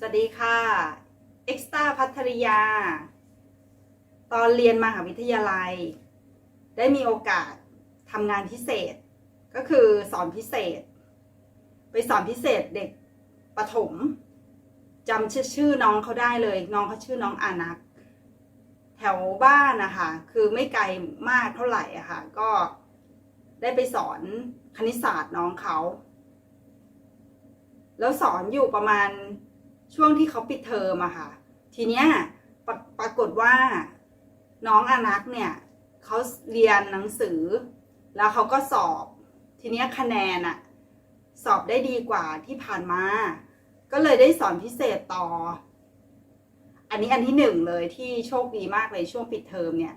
สวัสดีค่ะเอ็กซ์ตาพัทริยา ตอนเรียนมหาวิทยาลัย ได้มีโอกาสทำงานพิเศษ ก็คือสอนพิเศษ ไปสอนพิเศษเด็กประถมจำชื่อชื่อน้องเขาได้เลย น้องเขาชื่อน้องอานัก แถวบ้านนะคะคือไม่ไกลมากเท่าไหร่อะค่ะ ก็ได้ไปสอนคณิตศาสตร์น้องเขา แล้วสอนอยู่ประมาณ ช่วงที่เขาปิดเทอมอะค่ะ ทีเนี้ยปรปรากฏว่าน้องอนักเนี่ยเขาเรียนหนังสือ แล้วเขาก็สอบ ทีเนี้ยคะแนนอะสอบได้ดีกว่าที่ผ่านมา ก็เลยได้สอนพิเศษต่อ อันนี้อันที่หนึ่งเลยที่โชคดีมากเลยช่วงปิดเทอมเนี่ย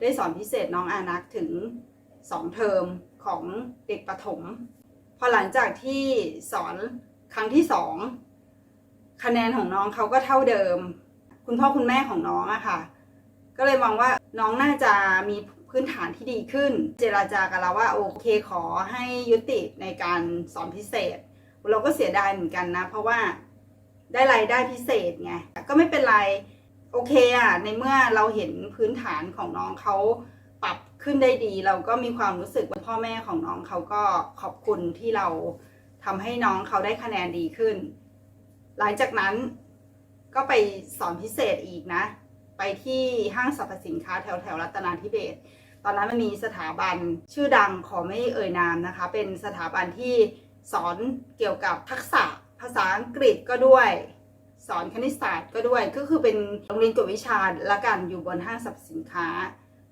ได้สอนพิเศษน้องอานักถึงสองเทอมของเด็กประถม พอหลังจากที่สอนครั้งที่สอง คะแนนของน้องเขาก็เท่าเดิม คุณพ่อคุณแม่ของน้องอะค่ะ ก็เลยมองว่าน้องน่าจะมีพื้นฐานที่ดีขึ้น เจราจากับเราว่าโอเคขอให้ยุติในการสอนพิเศษ เราก็เสียดายเหมือนกันนะ เพราะว่าได้รายได้พิเศษไงก็ไม่เป็นไรโอเคอะในเมื่อเราเห็นพื้นฐานของน้องเขาปรับขึ้นได้ดี เราก็มีความรู้สึกว่าพ่อแม่ของน้องเขาก็ขอบคุณที่เราทำให้น้องเขาได้คะแนนดีขึ้น หลังจากนั้นก็ไปสอนพิเศษอีกนะ ไปที่ห้างสรรพสินค้าแถวแถวรัตนาธิเบศตอนนั้นมันมีสถาบันชื่อดังขอไม่เอ่ยนามนะคะ เป็นสถาบันที่สอนเกี่ยวกับทักษะภาษาอังกฤษก็ด้วย สอนคณิตศาสตร์ก็ด้วย ก็คือเป็นโรงเรียนกวดวิชาละกันอยู่บนห้างสรรพสินค้า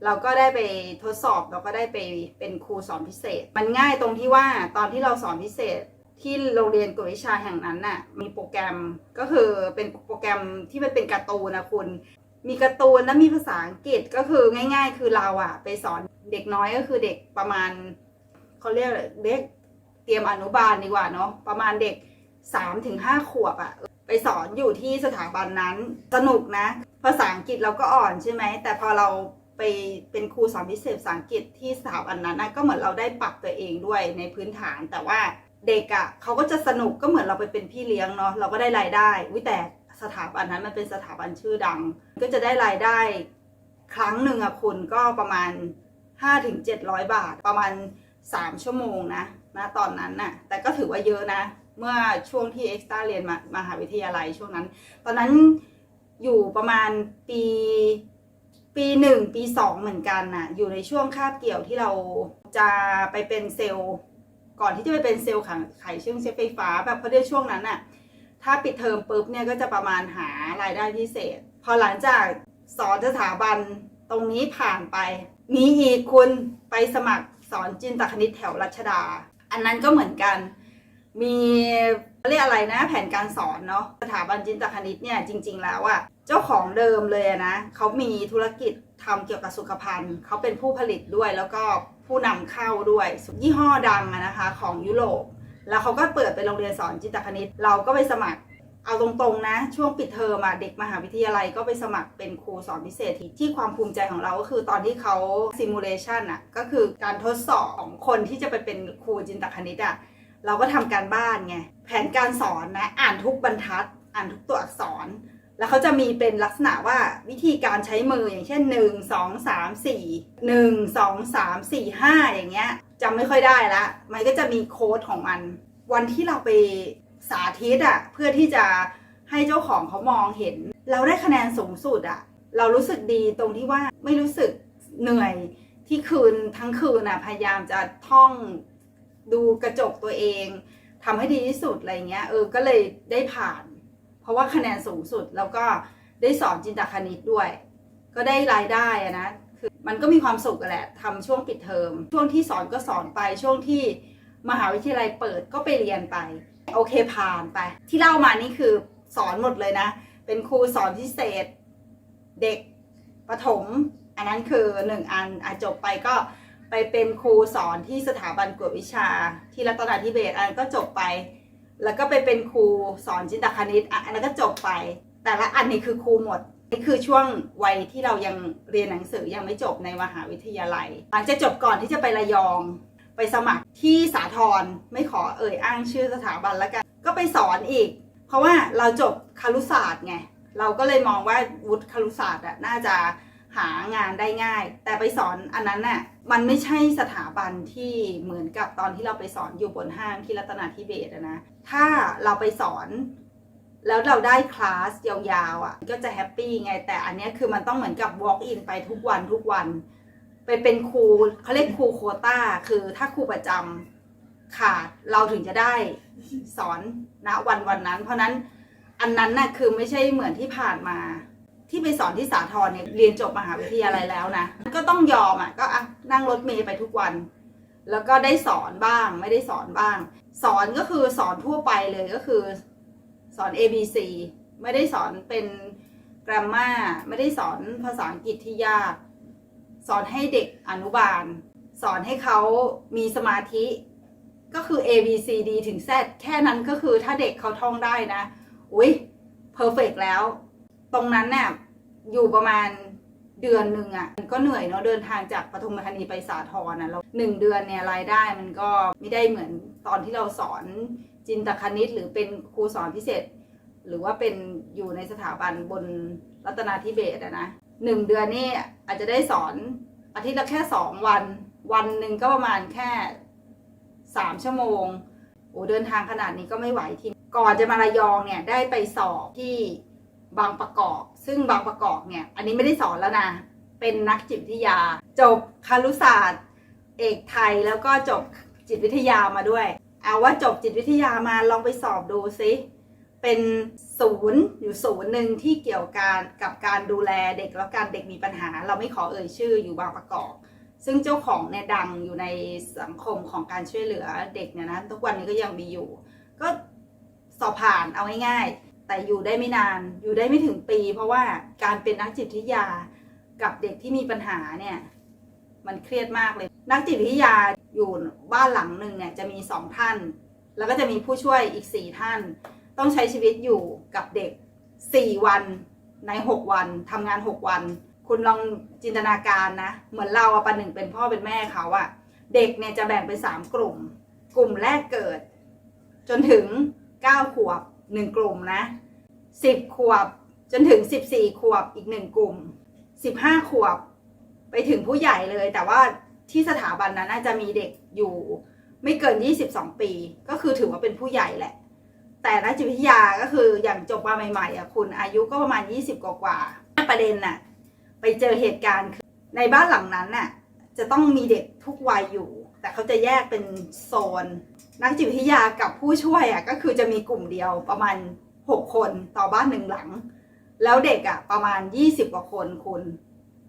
เราก็ได้ไปทดสอบเราก็ได้ไปเป็นครูสอนพิเศษ มันง่ายตรงที่ว่าตอนที่เราสอนพิเศษ ที่โรงเรียนกวดวิชาแห่งนั้นน่ะมีโปรแกรมก็คือเป็นโปรแกรมที่มันเป็นการ์ตูนนะคุณ มีการ์ตูนและมีภาษาอังกฤษก็คือง่าย ๆ คือเราอะไปสอนเด็กน้อยก็คือเด็กประมาณเขาเรียกเด็กเตรียมอนุบาลดีกว่าเนาะประมาณเด็ก3าถึงห้าขวบอะไปสอนอยู่ที่สถาบันนั้นสนุกนะ ภาษาอังกฤษเราก็อ่อนใช่ไหมแต่พอเราไปเป็นครูสอนพิเศษภาษาอังกฤษที่สถาบันนั้นนะก็เหมือนเราได้ปรับตัวเองด้วยในพื้นฐานแต่ว่า เด็กอะ่ะเขาก็จะสนุกก็เหมือนเราไปเป็นพี่เลี้ยงเนาะเราก็ได้รายได้วิแต่สถาบันนั้นมันเป็นสถาบันชื่อดัง ก็จะได้รายได้ ครั้งหนึ่งอะคุณก็ประมาณ 5-700 บาทประมาณ 3 ชั่วโมงนะนะตอนนั้นน่ะแต่ก็ถือว่าเยอะนะ เมื่อช่วงที่เอ็กซ์ต้าเรียนมามหาวิทยาลัยช่วงนั้น ตอนนั้นอยู่ประมาณปีปีหนึ่งปีสองเหมือนกันน่ะอยู่ในช่วงคาบเกี่ยวที่เราจะไปเป็นเซลล์ ก่อนที่จะไปเป็นเซลล์ขายขายเชื่องใช้ไฟฟ้าแบบเพราะด้วยช่วงนั้นน่ะถ้าปิดเทอมปุ๊บเนี่ยก็จะประมาณหารายได้พิเศษ พอหลังจากสอนสถาบันตรงนี้ผ่านไป มีอีกคุณไปสมัครสอนจินตคณิตแถวรัชดา อันนั้นก็เหมือนกัน มีเรียกอะไรนะแผนการสอนเนาะสถาบันจินตคณิตเนี่ยจริง ๆ แล้วอะเจ้าของเดิมเลยนะเขามีธุรกิจทำเกี่ยวกับสุขภัณฑ์เขาเป็นผู้ผลิตด้วยแล้วก็ ผู้นำเข้าด้วย ยี่ห้อดังนะคะของยุโรป แล้วเขาก็เปิดเป็นโรงเรียนสอนจินตคณิต เราก็ไปสมัครเอาตรงๆนะ ช่วงปิดเทอมอะเด็กมหาวิทยาลัยก็ไปสมัครเป็นครูสอนพิเศษที่ที่ความภูมิใจของเราก็คือตอนที่เขาซิมูเลชันอะก็คือการทดสอบของคนที่จะไปเป็นครูจินตคณิตอะเราก็ทำการบ้านไง แผนการสอนนะ อ่านทุกบรรทัด อ่านทุกตัวอักษร แล้วเขาจะมีเป็นลักษณะว่าวิธีการใช้มืออย่างเช่น 1 2 3 4 1 2 3 4 5 อย่างเงี้ยจำไม่ค่อยได้ละ มันก็จะมีโค้ดของมัน วันที่เราไปสาธิตอะเพื่อที่จะให้เจ้าของเขามองเห็น เราได้คะแนนสูงสุดอะเรารู้สึกดีตรงที่ว่าไม่รู้สึกเหนื่อยที่คืนทั้งคืนอะพยายามจะท่องดูกระจกตัวเองทำให้ดีที่สุดอะไรเงี้ยเออก็เลยได้ผ่าน ราะว่าคะแนนสูงสุดแล้วก็ได้สอนจินตคณิตด้วย ก็ได้รายได้อะนะคือมันก็มีความสุขแหละทำช่วงปิดเทอมช่วงที่สอนก็สอนไปช่วงที่มหาวิทยาลัยเปิดก็ไปเรียนไป โอเคผ่านไป ที่เล่ามานี่คือสอนหมดเลยนะ เป็นครูสอนพิเศษ เด็กประถม อันนั้นคือหนึ่งอันอจบไปก็ไปเป็นครูสอนที่สถาบันกวดวิชาที่รัตนาธิเบศอันก็จบไป แล้วก็ไปเป็นครูสอนจินตคณิตอะอันนั้นก็จบไป แต่ละอันนี้คือครูหมดนี่คือช่วงวัยที่เรายังเรียนหนังสือยังไม่จบในมหาวิทยาลัยหลังจากจบก่อนที่จะไประยอง ไปสมัครที่สาทรไม่ขอเอ่ยอ้างชื่อสถาบันแล้วกัน ก็ไปสอนอีก เพราะว่าเราจบคารุศาสตร์ไงเราก็เลยมองว่าวุฒิคารุศาสตร์น่าจะหางานได้ง่าย แต่ไปสอนอันนั้นน่ะ มันไม่ใช่สถาบันที่เหมือนกับตอนที่เราไปสอนอยู่บนห้างที่รัตนาธิเบศนะ ถ้าเราไปสอนแล้วเราได้คลาสยาวๆอะ่ะก็จะแฮปปี้ไงแต่อันนี้คือมันต้องเหมือนกับ walk in ไปทุกวันทุกวันไปเป็นครูเขาเรียกครูโคต้าคือถ้าครูประจำขาดเราถึงจะได้สอนณวันวันนั้น เพราะนั้นอันนั้นน่ะคือไม่ใช่เหมือนที่ผ่านมา ที่ไปสอนที่สาทรเนี่ยเรียนจบมหาวิทยาลัยแล้วนะ ก็ต้องยอมอะก็อะนั่งรถเมย์ไปทุกวัน แล้วก็ได้สอนบ้างไม่ได้สอนบ้าง สอนก็คือสอนทั่วไปเลยก็คือ สอน A B C ไม่ได้สอนเป็น grammar ไม่ได้สอนภาษาอังกฤษที่ยาก สอนให้เด็กอนุบาล สอนให้เขามีสมาธิ ก็คือ A B C D ถึง Z แค่นั้นก็คือถ้าเด็กเขาท่องได้นะ อุ้ย perfect แล้ว ตรงนั้นเนี่ยอยู่ประมาณเดือนหนึ่งอะ่ะมันก็เหนื่อยเนาะเดินทางจากปทุมธานีไปสาทรนะแล้วหนึ่งเดือนเนี่ยรายได้มันก็ไม่ได้เหมือนตอนที่เราสอนจินตคณิต หรือเป็นครูสอนพิเศษ หรือว่าเป็นอยู่ในสถาบันบนรัตนาธิเบศอะนะหนึ่งเดือนนี่อาจจะได้สอนอาทิตย์ละแค่สองวัน วันหนึ่งก็ประมาณแค่สามชั่วโมงโอ้เดินทางขนาดนี้ก็ไม่ไหวทีก่อนจะมาระยองเนี่ยได้ไปสอบที่ บางประกอบ ซึ่งบางประกอบเนี่ย อันนี้ไม่ได้สอนแล้วนะ เป็นนักจิตวิทยา จบคารุศาสตร์ เอกไทยแล้วก็จบจิตวิทยามาด้วย เอาว่าจบจิตวิทยามาลองไปสอบดูซิ เป็นศูนย์อยู่ศูนย์หนึ่งที่เกี่ยวการกับการดูแลเด็กแล้วการเด็กมีปัญหา เราไม่ขอเอ่ยชื่ออยู่บางประกอบ ซึ่งเจ้าของเนี่ยดังอยู่ในสังคมของการช่วยเหลือเด็กเนี่ยนะทุกวันนี้ก็ยังมีอยู่ ก็สอบผ่านเอาง่ายๆ แต่อยู่ได้ไม่นานอยู่ได้ไม่ถึงปี เพราะว่าการเป็นนักจิตวิทยากับเด็กที่มีปัญหาเนี่ย มันเครียดมากเลย นักจิตวิทยาอยู่บ้านหลังหนึ่งเนี่ยจะมีสองท่าน แล้วก็จะมีผู้ช่วยอีกสี่ท่าน ต้องใช้ชีวิตอยู่กับเด็กสี่วันในหกวันทำงานหกวัน คุณลองจินตนาการนะ เหมือนเราอะประหนึ่งเป็นพ่อเป็นแม่เขาอะเด็กเนี่ยจะแบ่งเป็นสามกลุ่ม กลุ่มแรกเกิด จนถึงเก้าขวบ หนึ่งกลุ่มนะสิบขวบจนถึงสิบสี่ขวบอีกหนึ่งกลุ่มสิบห้าขวบไปถึงผู้ใหญ่เลย แต่ว่าที่สถาบันนั้นน่าจะมีเด็กอยู่ ไม่เกิน22ปี ก็คือถือว่าเป็นผู้ใหญ่แหละ แต่นักจิตวิทยาก็คืออย่างจบมาใหม่ๆอะคุณอายุก็ประมาณ20กว่าๆประเด็นน่ะไปเจอเหตุการณ์คือในบ้านหลังนั้นน่ะจะต้องมีเด็กทุกวัยอยู่ แต่เขาจะแยกเป็นโซน นักจิตวิทยากับผู้ช่วยอะก็คือจะมีกลุ่มเดียวประมาณ 6 คนต่อบ้านหนึ่งหลัง แล้วเด็กอะประมาณ 20กว่าคนคุณ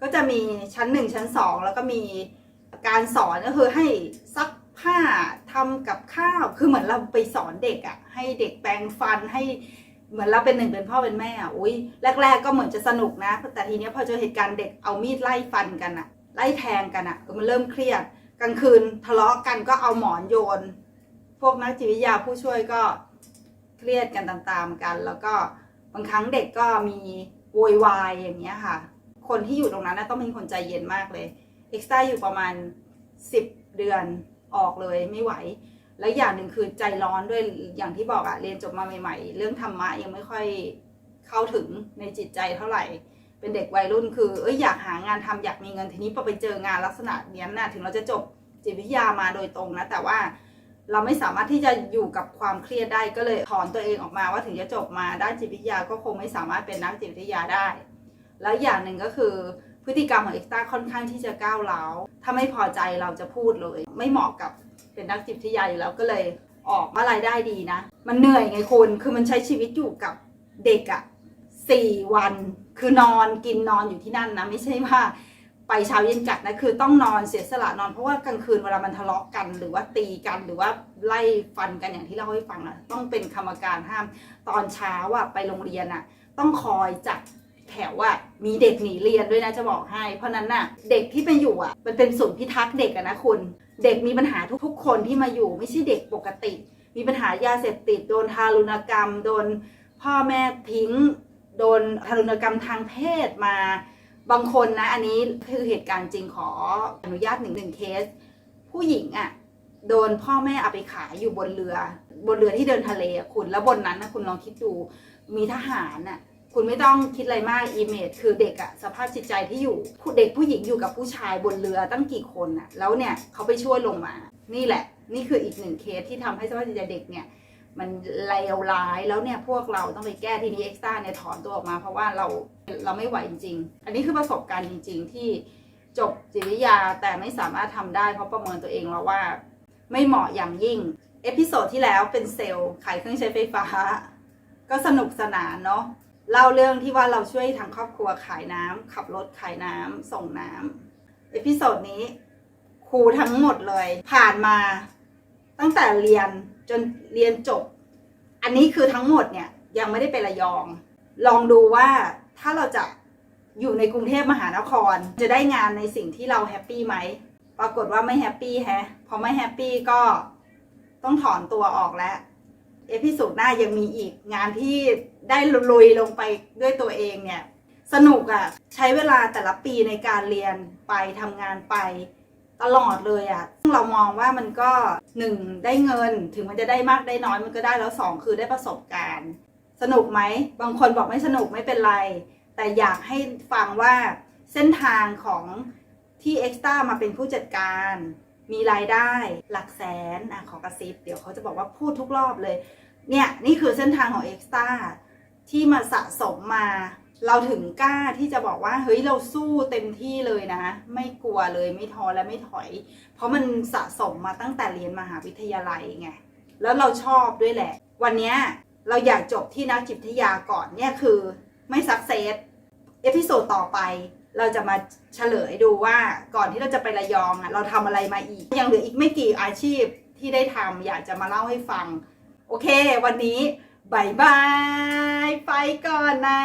ก็จะมีชั้นหนึ่งชั้นสองแล้วก็มีการสอนก็คือให้ซักผ้าทำกับข้าวคือเหมือนเราไปสอนเด็กอะ่ะให้เด็กแปรงฟันให้เหมือนเราเป็นหนึ่งเป็นพ่อเป็นแม่อะอุ้ยแรก ๆ ก็เหมือนจะสนุกนะ แต่ทีเนี้ยพอเจอเหตุการณ์เด็กเอามีดไล่ฟันกันอะ่ะไล่แทงกันอะ่ะมันเริ่มเครียดกลางคืนทะเลาะกันก็เอาหมอนโยน พวกนักจิตวิทยาผู้ช่วยก็เครียดกันตามๆกัน แล้วก็บางครั้งเด็กก็มีโวยวายอย่างเงี้ยค่ะ คนที่อยู่ตรงนั้นนะต้องเป็นคนใจเย็นมากเลยเอ็กซ์ต้าอยู่ประมาณ 10 เดือนออกเลยไม่ไหว และอย่างหนึ่งคือใจร้อนด้วยอย่างที่บอกอะเรียนจบมาใหม่ ๆ เรื่องธรรมะยังไม่ค่อยเข้าถึงในจิตใจเท่าไหร่ เป็นเด็กวัยรุ่นคือเอ้ยอยากหางานทำอยากมีเงินทีนี้พอไปเจองานลักษณะเนี้ยนะถึงเราจะจบจิตวิทยามาโดยตรงนะแต่ว่า เราไม่สามารถที่จะอยู่กับความเครียดได้ก็เลยถอนตัวเองออกมาว่าถึงจะจบมาด้านจิตวิทยาก็คงไม่สามารถเป็นนักจิตวิทยาได้ แล้วอย่างหนึ่งก็คือพฤติกรรมของเอ็กซ์ต้าค่อนข้างที่จะก้าวร้าวถ้าไม่พอใจเราจะพูดเลย ไม่เหมาะกับเป็นนักจิตวิทยาอยู่แล้วก็เลยออกมารายได้ดีนะ มันเหนื่อยไงคุณคือมันใช้ชีวิตอยู่กับเด็กอะสี่วัน คือนอนกินนอนอยู่ที่นั่นนะ ไม่ใช่ว่า ไปเช้าเย็นกลับนะคือต้องนอนเสียสละนอนเพราะว่ากลางคืนเวลามันทะเลาะกัน หรือว่าตีกันหรือว่าไล่ฟันกันอย่างที่เล่าให้ฟังอะต้องเป็นกรรมการห้ามตอนเช้าอะไปโรงเรียนอะต้องคอยจัดแถวว่ามีเด็กหนีเรียนด้วยนะจะบอกให้ เพราะนั้นน่ะเด็กที่ไปอยู่อะมันเป็นศูนย์พิทักษ์เด็กอะนะคุณเด็กมีปัญหาทุกๆคนที่มาอยู่ไม่ใช่เด็กปกติ มีปัญหายาเสพติดโดนทารุณกรรม โดนพ่อแม่ทิ้ง โดนทารุณกรรมทางเพศมา บางคนนะ อันนี้คือเหตุการณ์จริงขออนุญาตหนึ่งหนึ่งเคส ผู้หญิงอะโดนพ่อแม่เอาไปขายอยู่บนเรือ บนเรือที่เดินทะเละคุณแล้วบนนั้นนะคุณลองคิดดูมีทหารน่ะคุณไม่ต้องคิดอะไรมากอีเมจคือเด็กอะสภาพจิตใจที่อยู่เด็กผู้หญิงอยู่กับผู้ชายบนเรือตั้งกี่คนอะแล้วเนี่ยเขาไปช่วยลงมา นี่แหละ นี่คืออีกหนึ่งเคสที่ทำให้สภาพจิตใจเด็กเนี่ย มันเลวร้ายแล้วเนี่ยพวกเราต้องไปแก้ทีนี้เอ็กซ์ต้าเนี่ยถอนตัวออกมา เพราะว่าเราเราไม่ไหวจริง ๆ อันนี้คือประสบการณ์จริง ๆ ที่จบจิตวิทยาแต่ไม่สามารถทำได้เพราะประเมินตัวเองแล้วว่า ไม่เหมาะอย่างยิ่ง เอพิโซดที่แล้วเป็นเซลล์ขายเครื่องใช้ไฟฟ้า ก็สนุกสนานเนาะเล่าเรื่องที่ว่าเราช่วยทางครอบครัวขายน้ำขับรถขายน้ำส่งน้ำเอพิโซดนี้ครูทั้งหมดเลย ผ่านมาตั้งแต่เรียน จนเรียนจบ อันนี้คือทั้งหมดเนี่ยยังไม่ได้ไประยอง ลองดูว่าถ้าเราจะอยู่ในกรุงเทพมหานคร จะได้งานในสิ่งที่เราแฮปปี้ไหมปรากฏว่าไม่แฮปปี้แฮะพอไม่แฮปปี้ก็ต้องถอนตัวออกแล้ว เอพิโซดหน้ายังมีอีกงานที่ได้ลุยลงไปด้วยตัวเองเนี่ย สนุกอะ่ะ ใช้เวลาแต่ละปีในการเรียนไปทำงานไป ตลอดเลยอะ่ะซึ่งเรามองว่ามันก็หนึ่งได้เงินถึงมันจะได้มากได้น้อยมันก็ได้แล้วสองคือได้ประสบการณ์ สนุกไหมบางคนบอกไม่สนุกไม่เป็นไร แต่อยากให้ฟังว่าเส้นทางของที่เอ็กซ์ต้ามาเป็นผู้จัดการมีรายได้หลักแสนอะขอกระซิบเดี๋ยวเขาจะบอกว่าพูดทุกรอบเลย เนี่ย นี่คือเส้นทางของเอ็กซ์ต้าที่มาสะสมมา เราถึงกล้าที่จะบอกว่าเฮ้ยเราสู้เต็มที่เลยนะ ไม่กลัวเลยไม่ท้อและไม่ถอย เพราะมันสะสมมาตั้งแต่เรียนมหาวิทยาลัยไงแล้วเราชอบด้วยแหละ วันนี้เราอยากจบที่นักจิตวิทยาก่อนเนี่ยคือไม่สักเซสเอพิโซดต่อไป เราจะมาเฉลยดูว่าก่อนที่เราจะไประยองอะเราทำอะไรมาอีก ยังเหลืออีกไม่กี่อาชีพที่ได้ทำอยากจะมาเล่าให้ฟัง โอเค วันนี้ บายบาย ไปก่อนนะ